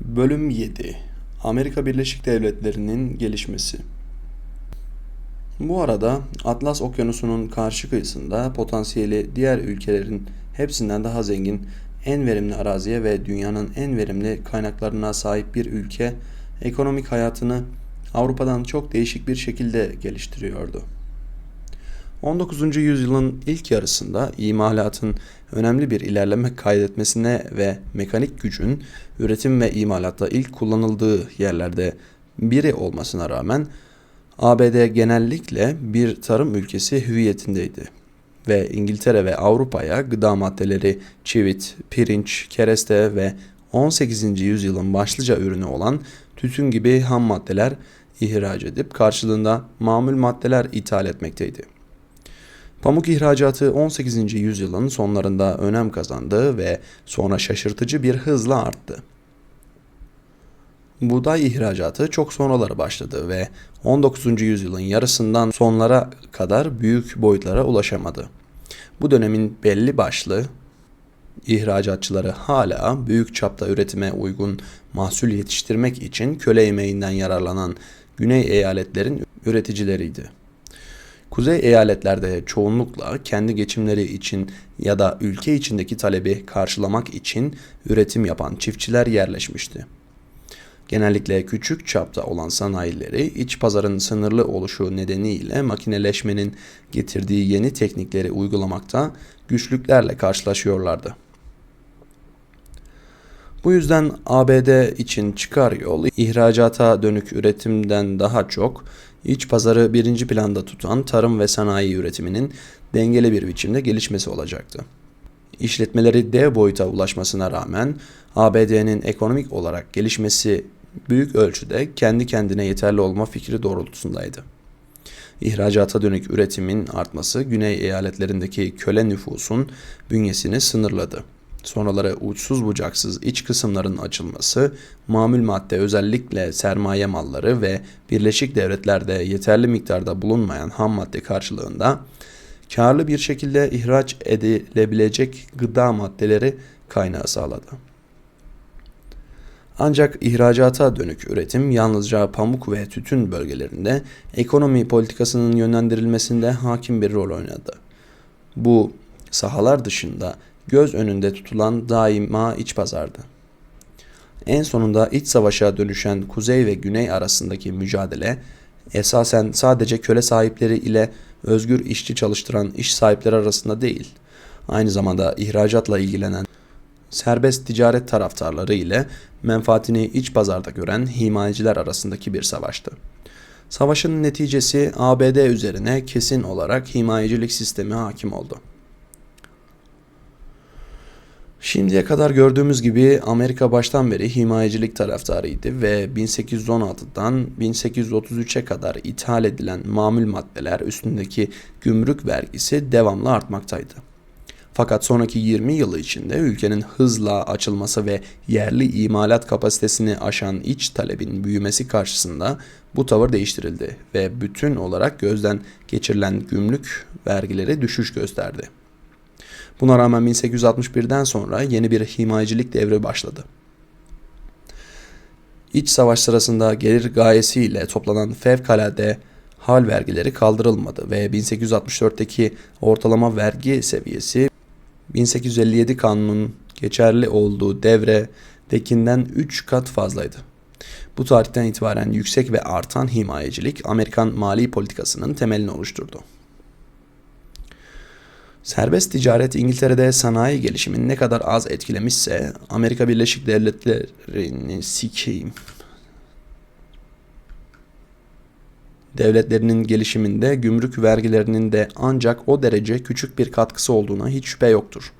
Bölüm 7 Amerika Birleşik Devletleri'nin gelişmesi Bu arada Atlas Okyanusu'nun karşı kıyısında potansiyeli diğer ülkelerin hepsinden daha zengin, en verimli araziye ve dünyanın en verimli kaynaklarına sahip bir ülke ekonomik hayatını Avrupa'dan çok değişik bir şekilde geliştiriyordu. 19. yüzyılın ilk yarısında imalatın önemli bir ilerleme kaydetmesine ve mekanik gücün üretim ve imalatta ilk kullanıldığı yerlerde biri olmasına rağmen ABD genellikle bir tarım ülkesi hüviyetindeydi ve İngiltere ve Avrupa'ya gıda maddeleri çivit, pirinç, kereste ve 18. yüzyılın başlıca ürünü olan tütün gibi ham maddeler ihraç edip karşılığında mamul maddeler ithal etmekteydi. Pamuk ihracatı 18. yüzyılın sonlarında önem kazandı ve sonra şaşırtıcı bir hızla arttı. Buğday ihracatı çok sonraları başladı ve 19. yüzyılın yarısından sonlara kadar büyük boyutlara ulaşamadı. Bu dönemin belli başlı ihracatçıları hala büyük çapta üretime uygun mahsul yetiştirmek için köle emeğinden yararlanan güney eyaletlerin üreticileriydi. Kuzey eyaletlerde çoğunlukla kendi geçimleri için ya da ülke içindeki talebi karşılamak için üretim yapan çiftçiler yerleşmişti. Genellikle küçük çapta olan sanayileri iç pazarın sınırlı oluşu nedeniyle makineleşmenin getirdiği yeni teknikleri uygulamakta güçlüklerle karşılaşıyorlardı. Bu yüzden ABD için çıkar yol ihracata dönük üretimden daha çok iç pazarı birinci planda tutan tarım ve sanayi üretiminin dengeli bir biçimde gelişmesi olacaktı. İşletmeleri dev boyuta ulaşmasına rağmen ABD'nin ekonomik olarak gelişmesi büyük ölçüde kendi kendine yeterli olma fikri doğrultusundaydı. İhracata dönük üretimin artması güney eyaletlerindeki köle nüfusun bünyesini sınırladı. Sonraları uçsuz bucaksız iç kısımların açılması, mamül madde özellikle sermaye malları ve Birleşik Devletler'de yeterli miktarda bulunmayan ham madde karşılığında karlı bir şekilde ihraç edilebilecek gıda maddeleri kaynağı sağladı. Ancak ihracata dönük üretim yalnızca pamuk ve tütün bölgelerinde ekonomi politikasının yönlendirilmesinde hakim bir rol oynadı. Bu sahalar dışında göz önünde tutulan daima iç pazardı. En sonunda iç savaşa dönüşen kuzey ve güney arasındaki mücadele esasen sadece köle sahipleri ile özgür işçi çalıştıran iş sahipleri arasında değil, aynı zamanda ihracatla ilgilenen serbest ticaret taraftarları ile menfaatini iç pazarda gören himayeciler arasındaki bir savaştı. Savaşın neticesi ABD üzerine kesin olarak himayecilik sistemi hakim oldu. Şimdiye kadar gördüğümüz gibi Amerika baştan beri himayecilik taraftarıydı ve 1816'dan 1833'e kadar ithal edilen mamul maddeler üstündeki gümrük vergisi devamlı artmaktaydı. Fakat sonraki 20 yılı içinde ülkenin hızla açılması ve yerli imalat kapasitesini aşan iç talebin büyümesi karşısında bu tavır değiştirildi ve bütün olarak gözden geçirilen gümrük vergileri düşüş gösterdi. Buna rağmen 1861'den sonra yeni bir himayecilik devri başladı. İç savaş sırasında gelir gayesiyle toplanan fevkalade hal vergileri kaldırılmadı ve 1864'teki ortalama vergi seviyesi 1857 kanunun geçerli olduğu devredekinden 3 kat fazlaydı. Bu tarihten itibaren yüksek ve artan himayecilik Amerikan mali politikasının temelini oluşturdu. Serbest ticaret İngiltere'de sanayi gelişimini ne kadar az etkilemişse Amerika Birleşik Devletleri'ni sikeyim. Devletlerinin gelişiminde gümrük vergilerinin de ancak o derece küçük bir katkısı olduğuna hiç şüphe yoktur.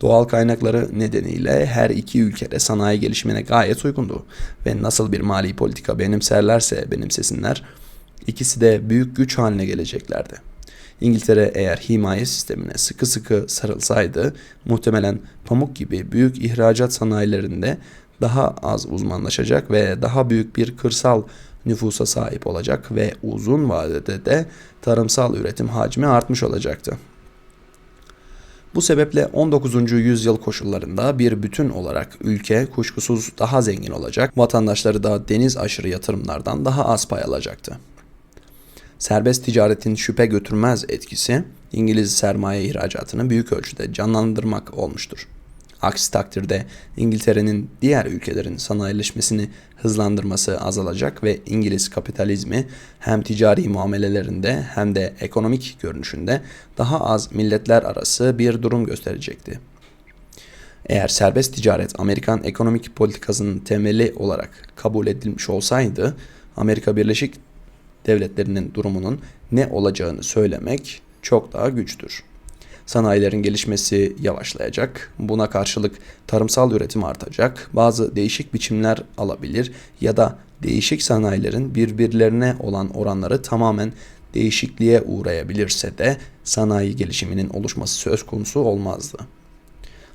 Doğal kaynakları nedeniyle her iki ülkede sanayi gelişimine gayet uygundu ve nasıl bir mali politika benimserlerse benimsesinler ikisi de büyük güç haline geleceklerdi. İngiltere eğer himaye sistemine sıkı sıkı sarılsaydı muhtemelen pamuk gibi büyük ihracat sanayilerinde daha az uzmanlaşacak ve daha büyük bir kırsal nüfusa sahip olacak ve uzun vadede de tarımsal üretim hacmi artmış olacaktı. Bu sebeple 19. yüzyıl koşullarında bir bütün olarak ülke kuşkusuz daha zengin olacak, vatandaşları da deniz aşırı yatırımlardan daha az pay alacaktı. Serbest ticaretin şüphe götürmez etkisi İngiliz sermaye ihracatını büyük ölçüde canlandırmak olmuştur. Aksi takdirde İngiltere'nin diğer ülkelerin sanayileşmesini hızlandırması azalacak ve İngiliz kapitalizmi hem ticari muamelelerinde hem de ekonomik görünüşünde daha az milletler arası bir durum gösterecekti. Eğer serbest ticaret Amerikan ekonomik politikasının temeli olarak kabul edilmiş olsaydı, Amerika Birleşik Devletleri'nin durumunun ne olacağını söylemek çok daha güçtür. Sanayilerin gelişmesi yavaşlayacak. Buna karşılık tarımsal üretim artacak. Bazı değişik biçimler alabilir ya da değişik sanayilerin birbirlerine olan oranları tamamen değişikliğe uğrayabilirse de sanayi gelişiminin oluşması söz konusu olmazdı.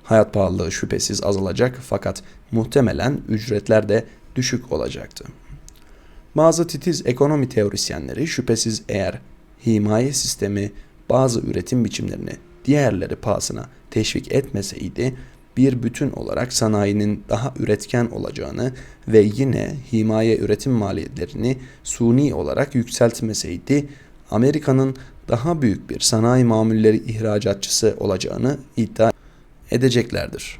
Hayat pahalılığı şüphesiz azalacak fakat muhtemelen ücretler de düşük olacaktı. Bazı titiz ekonomi teorisyenleri şüphesiz eğer himaye sistemi bazı üretim biçimlerini diğerleri pahasına teşvik etmeseydi bir bütün olarak sanayinin daha üretken olacağını ve yine himaye üretim maliyetlerini suni olarak yükseltmeseydi Amerika'nın daha büyük bir sanayi mamulleri ihracatçısı olacağını iddia edeceklerdir.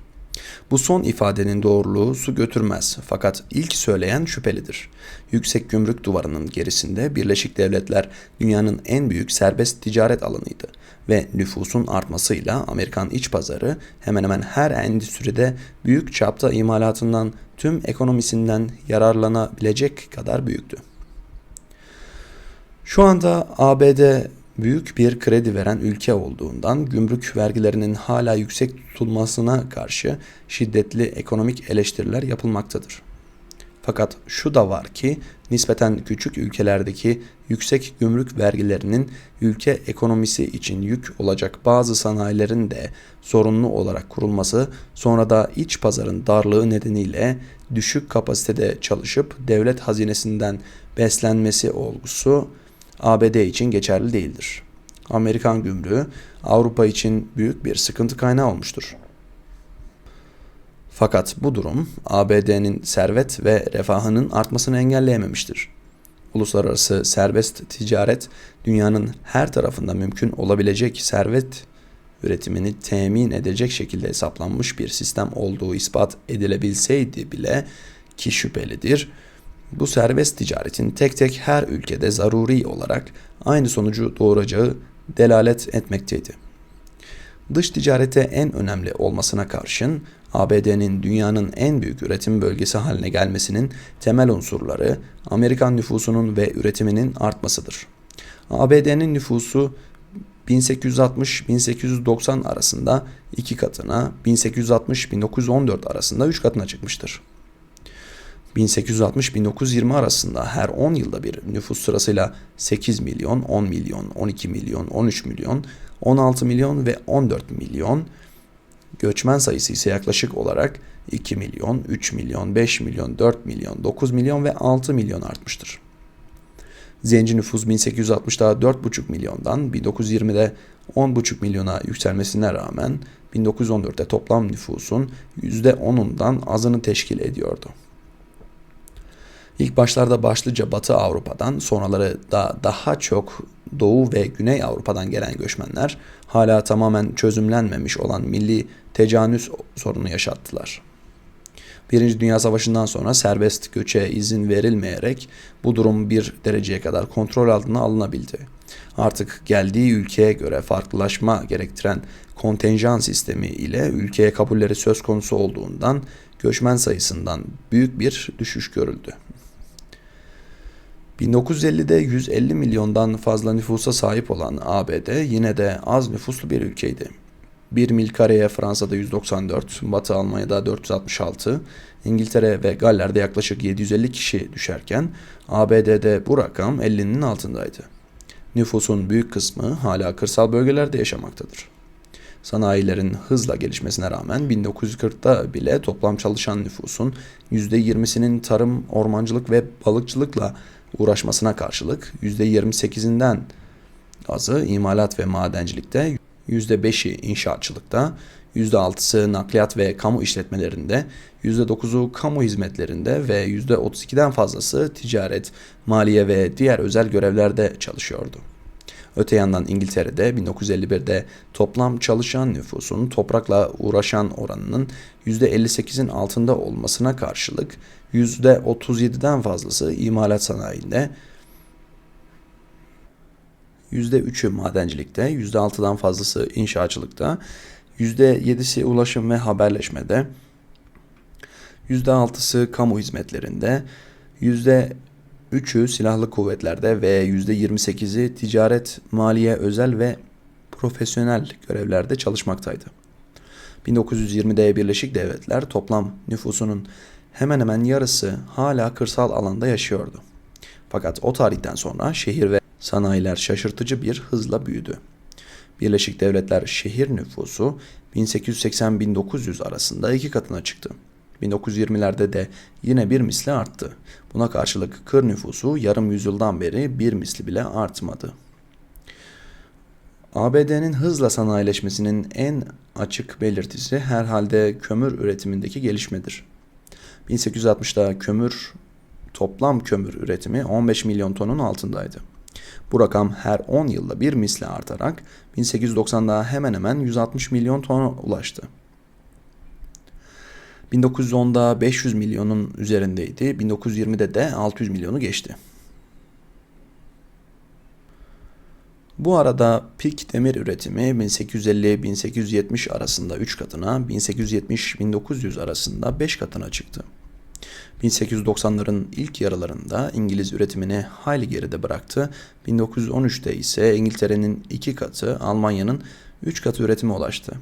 Bu son ifadenin doğruluğu su götürmez fakat ilk söyleyen şüphelidir. Yüksek gümrük duvarının gerisinde Birleşik Devletler dünyanın en büyük serbest ticaret alanıydı ve nüfusun artmasıyla Amerikan iç pazarı hemen hemen her endüstride büyük çapta imalatından tüm ekonomisinden yararlanabilecek kadar büyüktü. Şu anda ABD büyük bir kredi veren ülke olduğundan gümrük vergilerinin hala yüksek tutulmasına karşı şiddetli ekonomik eleştiriler yapılmaktadır. Fakat şu da var ki nispeten küçük ülkelerdeki yüksek gümrük vergilerinin ülke ekonomisi için yük olacak bazı sanayilerin de sorunlu olarak kurulması sonra da iç pazarın darlığı nedeniyle düşük kapasitede çalışıp devlet hazinesinden beslenmesi olgusu ABD için geçerli değildir. Amerikan gümrüğü Avrupa için büyük bir sıkıntı kaynağı olmuştur. Fakat bu durum ABD'nin servet ve refahının artmasını engelleyememiştir. Uluslararası serbest ticaret dünyanın her tarafında mümkün olabilecek servet üretimini temin edecek şekilde hesaplanmış bir sistem olduğu ispat edilebilseydi bile ki şüphelidir bu serbest ticaretin tek tek her ülkede zaruri olarak aynı sonucu doğuracağı delalet etmekteydi. Dış ticarete en önemli olmasına karşın ABD'nin dünyanın en büyük üretim bölgesi haline gelmesinin temel unsurları Amerikan nüfusunun ve üretiminin artmasıdır. ABD'nin nüfusu 1860-1890 arasında iki katına, 1860-1914 arasında üç katına çıkmıştır. 1860-1920 arasında her 10 yılda bir nüfus sırasıyla 8 milyon, 10 milyon, 12 milyon, 13 milyon, 16 milyon ve 14 milyon göçmen sayısı ise yaklaşık olarak 2 milyon, 3 milyon, 5 milyon, 4 milyon, 9 milyon ve 6 milyon artmıştır. Zenci nüfus 1860'da 4,5 milyondan 1920'de 10,5 milyona yükselmesine rağmen 1914'te toplam nüfusun %10'undan azını teşkil ediyordu. İlk başlarda başlıca Batı Avrupa'dan, sonraları da daha çok Doğu ve Güney Avrupa'dan gelen göçmenler hala tamamen çözümlenmemiş olan milli tecanüs sorunu yaşattılar. Birinci Dünya Savaşı'ndan sonra serbest göçe izin verilmeyerek bu durum bir dereceye kadar kontrol altına alınabildi. Artık geldiği ülkeye göre farklılaşma gerektiren kontenjan sistemi ile ülkeye kabulleri söz konusu olduğundan göçmen sayısından büyük bir düşüş görüldü. 1950'de 150 milyondan fazla nüfusa sahip olan ABD yine de az nüfuslu bir ülkeydi. 1 mil kareye Fransa'da 194, Batı Almanya'da 466, İngiltere ve Galler'de yaklaşık 750 kişi düşerken ABD'de bu rakam 50'nin altındaydı. Nüfusun büyük kısmı hala kırsal bölgelerde yaşamaktadır. Sanayilerin hızla gelişmesine rağmen 1940'ta bile toplam çalışan nüfusun %20'sinin tarım, ormancılık ve balıkçılıkla uğraşmasına karşılık %28'inden azı imalat ve madencilikte %5'i inşaatçılıkta, %6'sı nakliyat ve kamu işletmelerinde, %9'u kamu hizmetlerinde ve %32'den fazlası ticaret, maliye ve diğer özel görevlerde çalışıyordu. Öte yandan İngiltere'de 1951'de toplam çalışan nüfusun toprakla uğraşan oranının %58'in altında olmasına karşılık %37'den fazlası imalat sanayinde, %3'ü madencilikte, %6'dan fazlası inşaatçılıkta, %7'si ulaşım ve haberleşmede, %6'sı kamu hizmetlerinde, %3'ü silahlı kuvvetlerde ve %28'i ticaret, maliye, özel ve profesyonel görevlerde çalışmaktaydı. 1920'de Birleşik Devletler toplam nüfusunun hemen hemen yarısı hala kırsal alanda yaşıyordu. Fakat o tarihten sonra şehir ve sanayiler şaşırtıcı bir hızla büyüdü. Birleşik Devletler şehir nüfusu 1880-1900 arasında iki katına çıktı. 1920'lerde de yine bir misli arttı. Buna karşılık kır nüfusu yarım yüzyıldan beri bir misli bile artmadı. ABD'nin hızla sanayileşmesinin en açık belirtisi herhalde kömür üretimindeki gelişmedir. 1860'da kömür toplam kömür üretimi 15 milyon tonun altındaydı. Bu rakam her 10 yılda bir misli artarak 1890'da hemen hemen 160 milyon tona ulaştı. 1910'da 500 milyonun üzerindeydi. 1920'de de 600 milyonu geçti. Bu arada pik demir üretimi 1850-1870 arasında 3 katına, 1870-1900 arasında 5 katına çıktı. 1890'ların ilk yarılarında İngiliz üretimini hayli geride bıraktı. 1913'te ise İngiltere'nin 2 katı, Almanya'nın 3 katı üretime ulaştı.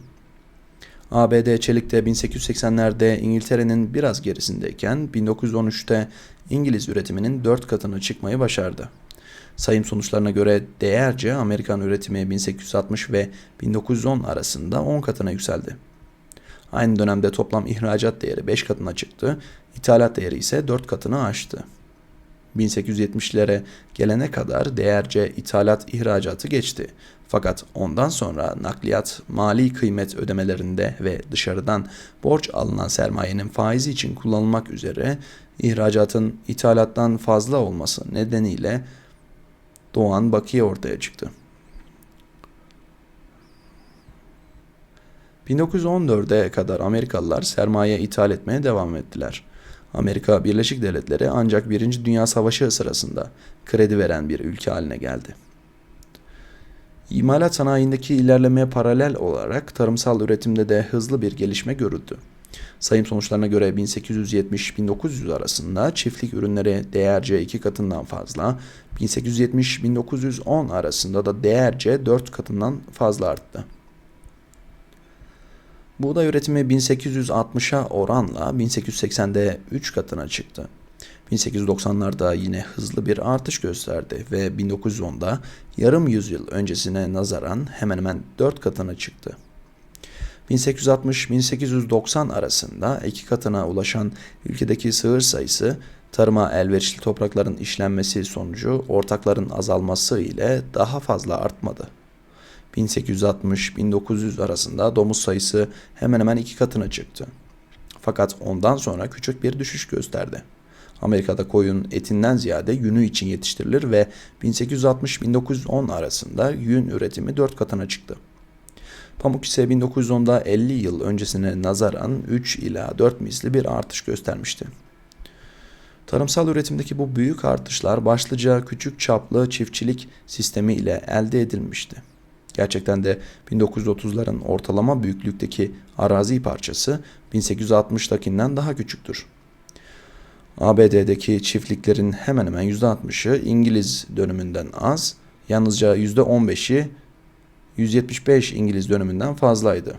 ABD çelikte 1880'lerde İngiltere'nin biraz gerisindeyken 1913'te İngiliz üretiminin 4 katına çıkmayı başardı. Sayım sonuçlarına göre değerce Amerikan üretimi 1860 ve 1910 arasında 10 katına yükseldi. Aynı dönemde toplam ihracat değeri 5 katına çıktı, ithalat değeri ise 4 katını aştı. 1870'lere gelene kadar değerce ithalat ihracatı geçti. Fakat ondan sonra nakliyat mali kıymet ödemelerinde ve dışarıdan borç alınan sermayenin faizi için kullanılmak üzere ihracatın ithalattan fazla olması nedeniyle doğan bakiye ortaya çıktı. 1914'e kadar Amerikalılar sermaye ithal etmeye devam ettiler. Amerika Birleşik Devletleri ancak 1. Dünya Savaşı sırasında kredi veren bir ülke haline geldi. İmalat sanayindeki ilerlemeye paralel olarak tarımsal üretimde de hızlı bir gelişme görüldü. Sayım sonuçlarına göre 1870-1900 arasında çiftlik ürünleri değerce iki katından fazla, 1870-1910 arasında da değerce 4 katından fazla arttı. Buğday üretimi 1860'a oranla 1880'de 3 katına çıktı. 1890'larda yine hızlı bir artış gösterdi ve 1910'da yarım yüzyıl öncesine nazaran hemen hemen 4 katına çıktı. 1860-1890 arasında iki katına ulaşan ülkedeki sığır sayısı tarıma elverişli toprakların işlenmesi sonucu ortakların azalması ile daha fazla artmadı. 1860-1900 arasında domuz sayısı hemen hemen iki katına çıktı. Fakat ondan sonra küçük bir düşüş gösterdi. Amerika'da koyun etinden ziyade yünü için yetiştirilir ve 1860-1910 arasında yün üretimi 4 katına çıktı. Pamuk ise 1910'da 50 yıl öncesine nazaran 3 ila 4 misli bir artış göstermişti. Tarımsal üretimdeki bu büyük artışlar başlıca küçük çaplı çiftçilik sistemi ile elde edilmişti. Gerçekten de 1930'ların ortalama büyüklükteki arazi parçası 1860'dakinden daha küçüktür. ABD'deki çiftliklerin hemen hemen %60'ı İngiliz dönümünden az, yalnızca %15'i 175 İngiliz dönümünden fazlaydı.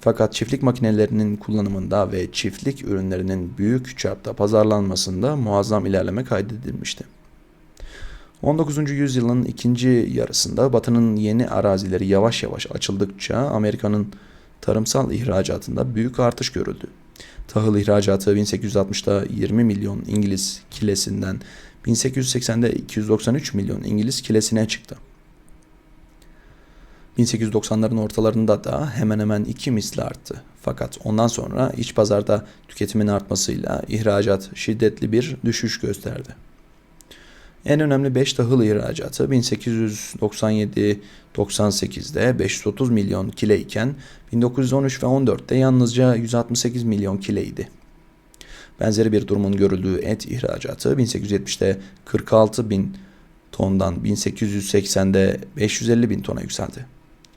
Fakat çiftlik makinelerinin kullanımında ve çiftlik ürünlerinin büyük çapta pazarlanmasında muazzam ilerleme kaydedilmişti. 19. yüzyılın ikinci yarısında Batı'nın yeni arazileri yavaş yavaş açıldıkça Amerika'nın tarımsal ihracatında büyük artış görüldü. Tahıl ihracatı 1860'da 20 milyon İngiliz kilesinden 1880'de 293 milyon İngiliz kilesine çıktı. 1890'ların ortalarında da hemen hemen iki misli arttı. Fakat ondan sonra iç pazarda tüketimin artmasıyla ihracat şiddetli bir düşüş gösterdi. En önemli 5 tahıl ihracatı 1897-98'de 530 milyon kile iken 1913 ve 14'te yalnızca 168 milyon kileydi. Benzeri bir durumun görüldüğü et ihracatı 1870'te 46 bin tondan 1880'de 550 bin tona yükseldi.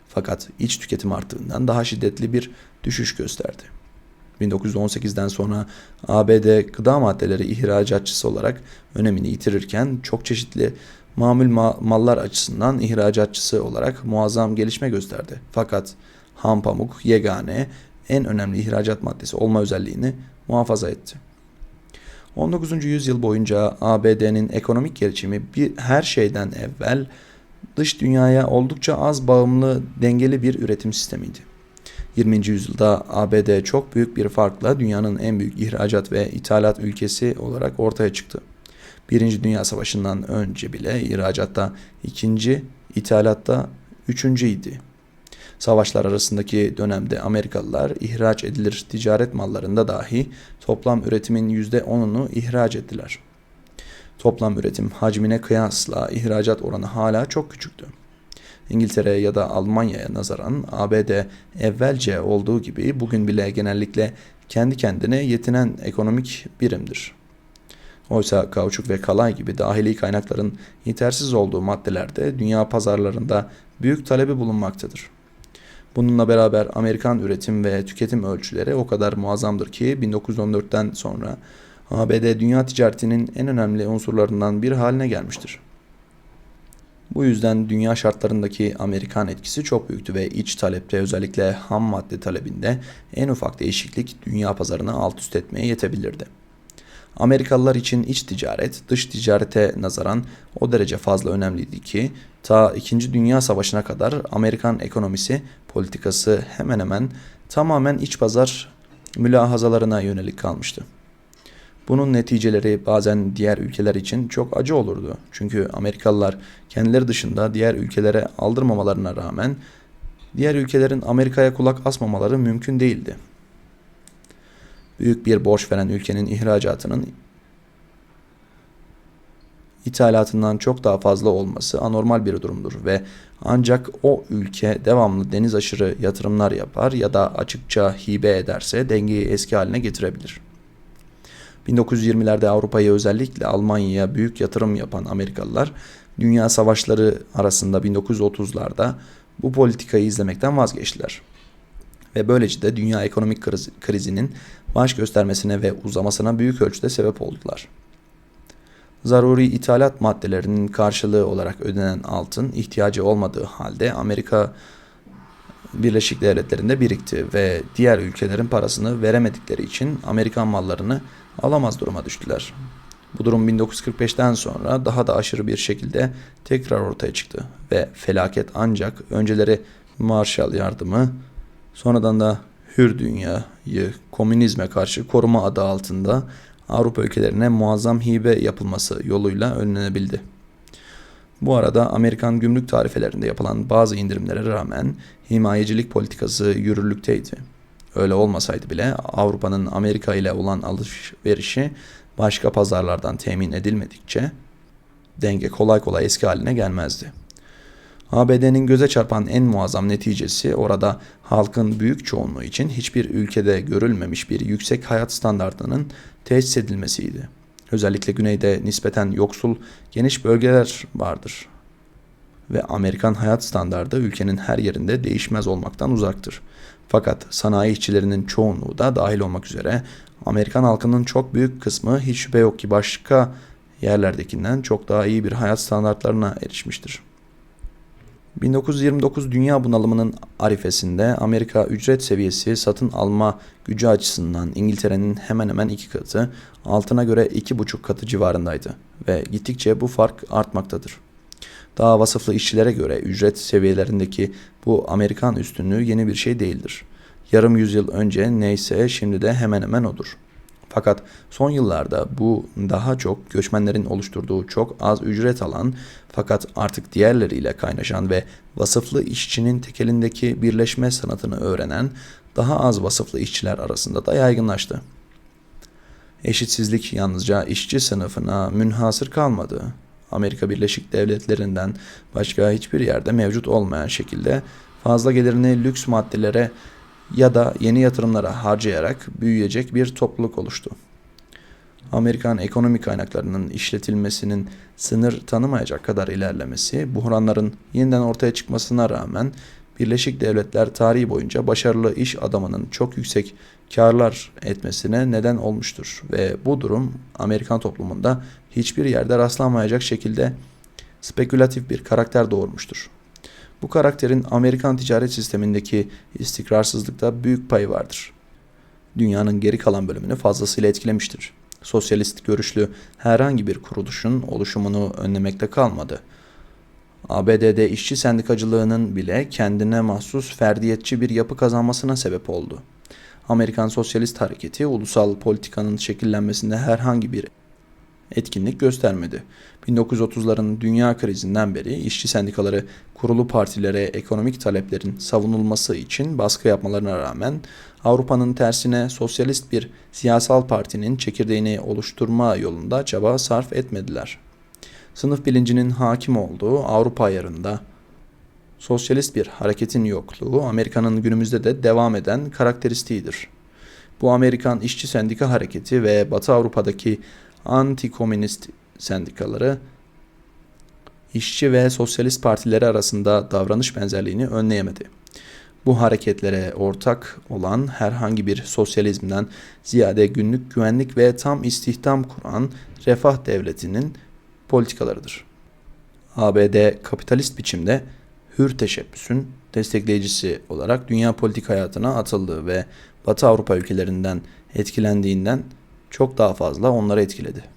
Fakat iç tüketim arttığından daha şiddetli bir düşüş gösterdi. 1918'den sonra ABD gıda maddeleri ihracatçısı olarak önemini yitirirken çok çeşitli mamul ma mallar açısından ihracatçısı olarak muazzam gelişme gösterdi. Fakat ham pamuk yegane en önemli ihracat maddesi olma özelliğini muhafaza etti. 19. yüzyıl boyunca ABD'nin ekonomik gelişimi bir her şeyden evvel dış dünyaya oldukça az bağımlı dengeli bir üretim sistemiydi. 20. yüzyılda ABD çok büyük bir farkla dünyanın en büyük ihracat ve ithalat ülkesi olarak ortaya çıktı. Birinci Dünya Savaşı'ndan önce bile ihracatta ikinci, ithalatta üçüncüydi. Savaşlar arasındaki dönemde Amerikalılar ihraç edilir ticaret mallarında dahi toplam üretimin %10'unu ihraç ettiler. Toplam üretim hacmine kıyasla ihracat oranı hala çok küçüktü. İngiltere ya da Almanya'ya nazaran ABD evvelce olduğu gibi bugün bile genellikle kendi kendine yetinen ekonomik birimdir. Oysa kauçuk ve kalay gibi dahili kaynakların yetersiz olduğu maddelerde dünya pazarlarında büyük talebi bulunmaktadır. Bununla beraber Amerikan üretim ve tüketim ölçüleri o kadar muazzamdır ki 1914'ten sonra ABD dünya ticaretinin en önemli unsurlarından bir haline gelmiştir. Bu yüzden dünya şartlarındaki Amerikan etkisi çok büyüktü ve iç talepte özellikle ham madde talebinde en ufak değişiklik dünya pazarını alt üst etmeye yetebilirdi. Amerikalılar için iç ticaret dış ticarete nazaran o derece fazla önemliydi ki ta 2. Dünya Savaşı'na kadar Amerikan ekonomisi politikası hemen hemen tamamen iç pazar mülahazalarına yönelik kalmıştı. Bunun neticeleri bazen diğer ülkeler için çok acı olurdu. Çünkü Amerikalılar kendileri dışında diğer ülkelere aldırmamalarına rağmen diğer ülkelerin Amerika'ya kulak asmamaları mümkün değildi. Büyük bir borç veren ülkenin ihracatının ithalatından çok daha fazla olması anormal bir durumdur ve ancak o ülke devamlı deniz aşırı yatırımlar yapar ya da açıkça hibe ederse dengeyi eski haline getirebilir. 1920'lerde Avrupa'ya özellikle Almanya'ya büyük yatırım yapan Amerikalılar dünya savaşları arasında 1930'larda bu politikayı izlemekten vazgeçtiler. Ve böylece de dünya ekonomik kriz, krizinin baş göstermesine ve uzamasına büyük ölçüde sebep oldular. Zaruri ithalat maddelerinin karşılığı olarak ödenen altın ihtiyacı olmadığı halde Amerika Birleşik Devletleri'nde birikti ve diğer ülkelerin parasını veremedikleri için Amerikan mallarını alamaz duruma düştüler. Bu durum 1945'ten sonra daha da aşırı bir şekilde tekrar ortaya çıktı ve felaket ancak önceleri Marshall yardımı sonradan da hür dünyayı komünizme karşı koruma adı altında Avrupa ülkelerine muazzam hibe yapılması yoluyla önlenebildi. Bu arada Amerikan gümrük tarifelerinde yapılan bazı indirimlere rağmen himayecilik politikası yürürlükteydi. Öyle olmasaydı bile Avrupa'nın Amerika ile olan alışverişi başka pazarlardan temin edilmedikçe denge kolay kolay eski haline gelmezdi. ABD'nin göze çarpan en muazzam neticesi orada halkın büyük çoğunluğu için hiçbir ülkede görülmemiş bir yüksek hayat standartının tesis edilmesiydi. Özellikle güneyde nispeten yoksul geniş bölgeler vardır. Ve Amerikan hayat standardı ülkenin her yerinde değişmez olmaktan uzaktır. Fakat sanayi işçilerinin çoğunluğu da dahil olmak üzere Amerikan halkının çok büyük kısmı hiç şüphe yok ki başka yerlerdekinden çok daha iyi bir hayat standartlarına erişmiştir. 1929 dünya bunalımının arifesinde Amerika ücret seviyesi satın alma gücü açısından İngiltere'nin hemen hemen iki katı, altına göre iki buçuk katı civarındaydı ve gittikçe bu fark artmaktadır. Daha vasıflı işçilere göre ücret seviyelerindeki bu Amerikan üstünlüğü yeni bir şey değildir. Yarım yüzyıl önce neyse şimdi de hemen hemen odur. Fakat son yıllarda bu daha çok göçmenlerin oluşturduğu çok az ücret alan fakat artık diğerleriyle kaynaşan ve vasıflı işçinin tekelindeki birleşme sanatını öğrenen daha az vasıflı işçiler arasında da yaygınlaştı. Eşitsizlik yalnızca işçi sınıfına münhasır kalmadı. Amerika Birleşik Devletleri'nden başka hiçbir yerde mevcut olmayan şekilde fazla gelirini lüks maddelere ya da yeni yatırımlara harcayarak büyüyecek bir topluluk oluştu. Amerikan ekonomik kaynaklarının işletilmesinin sınır tanımayacak kadar ilerlemesi, buhranların yeniden ortaya çıkmasına rağmen Birleşik Devletler tarihi boyunca başarılı iş adamının çok yüksek karlar etmesine neden olmuştur ve bu durum Amerikan toplumunda hiçbir yerde rastlanmayacak şekilde spekülatif bir karakter doğurmuştur. Bu karakterin Amerikan ticaret sistemindeki istikrarsızlıkta büyük payı vardır. Dünyanın geri kalan bölümünü fazlasıyla etkilemiştir. Sosyalist görüşlü herhangi bir kuruluşun oluşumunu önlemekte kalmadı. ABD'de işçi sendikacılığının bile kendine mahsus ferdiyetçi bir yapı kazanmasına sebep oldu. Amerikan Sosyalist Hareketi ulusal politikanın şekillenmesinde herhangi bir etkinlik göstermedi. 1930'ların dünya krizinden beri işçi sendikaları kurulu partilere ekonomik taleplerin savunulması için baskı yapmalarına rağmen Avrupa'nın tersine sosyalist bir siyasal partinin çekirdeğini oluşturma yolunda çaba sarf etmediler. Sınıf bilincinin hakim olduğu Avrupa ayarında sosyalist bir hareketin yokluğu Amerika'nın günümüzde de devam eden karakteristiğidir. Bu Amerikan İşçi Sendika Hareketi ve Batı Avrupa'daki anti-komünist sendikaları işçi ve sosyalist partileri arasında davranış benzerliğini önleyemedi. Bu hareketlere ortak olan herhangi bir sosyalizmden ziyade günlük güvenlik ve tam istihdam kuran refah devletinin politikalarıdır. ABD kapitalist biçimde hür teşebbüsün destekleyicisi olarak dünya politik hayatına atıldı ve Batı Avrupa ülkelerinden etkilendiğinden çok daha fazla onları etkiledi.